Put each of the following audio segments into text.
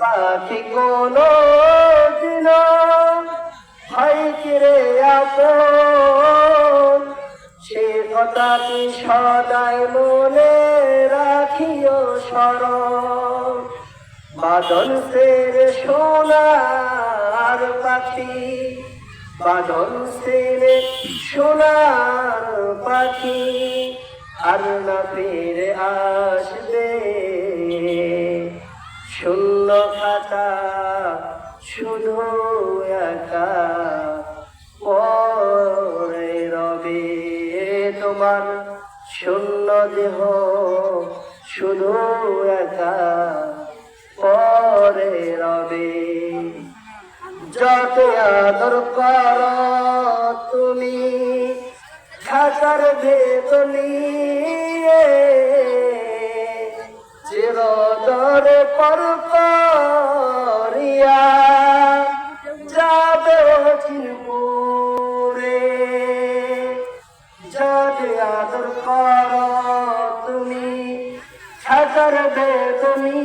পাখি কোনো দিন হয় কিরে আপন। সে কথাটি সদাই মনে রাখিও স্মরণ। বাদল সের সোনার পাখি, বাদল সের সোনার পাখি। আর না ফিরে আসবে শূন্য খাতা, শুধু একা। পরে রবে তোমার শূন্য দেহ, শুধু একা। পরে রবে, যত আদর কর তুমি, খাতার বেতনি কর তুমি খাতার বেতনি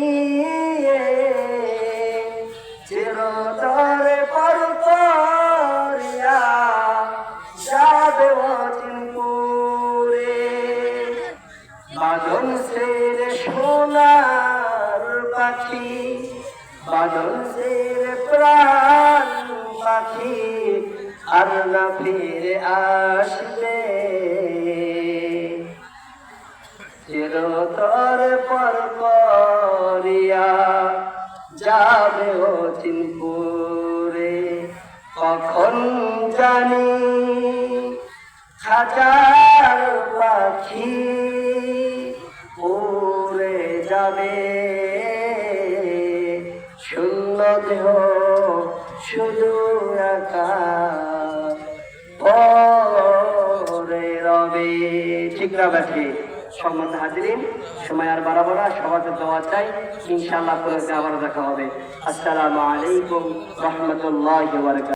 চিরতরে পর করিয়া যাবে অচিনপুরে। বাদল সের সোনার পাখি, বাদল সের পাখি, আর না ফিরে আসবে। চিরতর পর করিয়া যাবে ও চিনপুরে কখন জানি হাজার পাখি উড়ে যাবে। শূন্য দেহ শুধু একা রবে। ঠিক না সম্মান হাজিরিন, সময় আর বাড়াবো না সবাইকে দেওয়া চাই ইনশাআল্লাহ আবার দেখা হবে। আসসালামু আলাইকুম রহমতুল্লাহ